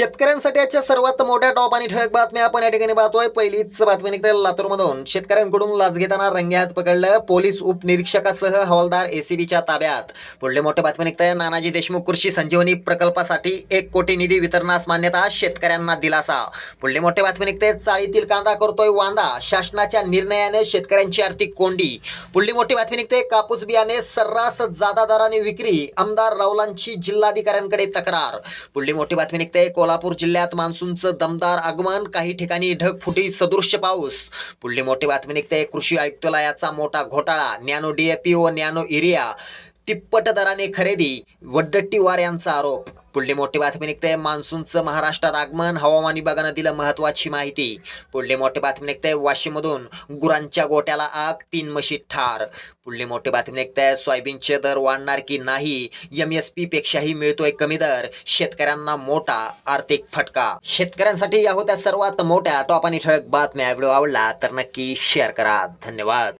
शेतकऱ्यांसाठी आजच्या सर्वात मोठ्या टॉप आणि ठळक बातम्या आपण या ठिकाणी पाहतोय. पहिलीच बातमी निघते लातूरमधून. शेतकऱ्यांकडून लाच घेताना रंग्यात पकडलं पोलीस उपनिरीक्षकासह हवालदार एसीबीच्या ताब्यात. पुढले मोठे बातमी निघते. नानाजी देशमुख कृषी संजीवनी प्रकल्पासाठी एक कोटी निधी वितरणास मान्यता शेतकऱ्यांना दिलासा. पुढले मोठे बातमी निघते. चाळीतील कांदा करतोय वांदा. शासनाच्या निर्णयाने शेतकऱ्यांची आर्थिक कोंडी. पुढली मोठी बातमी निघते. कापूस बियाणे सर्रास जादा दराने विक्री. आमदार रावलांची जिल्हाधिकाऱ्यांकडे तक्रार. पुढली मोठी बातमी निघते. कोल्हापूर जिल्ह्यात मान्सूनचं दमदार आगमन. काही ठिकाणी ढगफुटी सदृश्य पाऊस. पुढली मोठी बातमी निघते. कृषी आयुक्तालयाचा मोठा घोटाळा. नॅनो डीएपी व नॅनो युरिया तिप्पट दराने खरेदी. वड्डट्टीवार यांचा आरोप. पुढली मोठी बातमी निघते. मान्सूनचं महाराष्ट्रात आगमन हवामान विभागानं दिलं महत्वाची माहिती. पुढली मोठी बातमी निघते वाशिममधून. गुरांच्या गोट्याला आग तीन म्हशी ठार. पुढली मोठी बातमी निघते सोयाबीनचे दर वाढणार की नाही? एम एस पी पेक्षाही मिळतोय कमी दर. शेतकऱ्यांना मोठा आर्थिक फटका. शेतकऱ्यांसाठी या होत्या सर्वात मोठ्या टॉप आणि ठळक बातम्या. व्हिडिओ आवडला तर नक्की शेअर करा. धन्यवाद.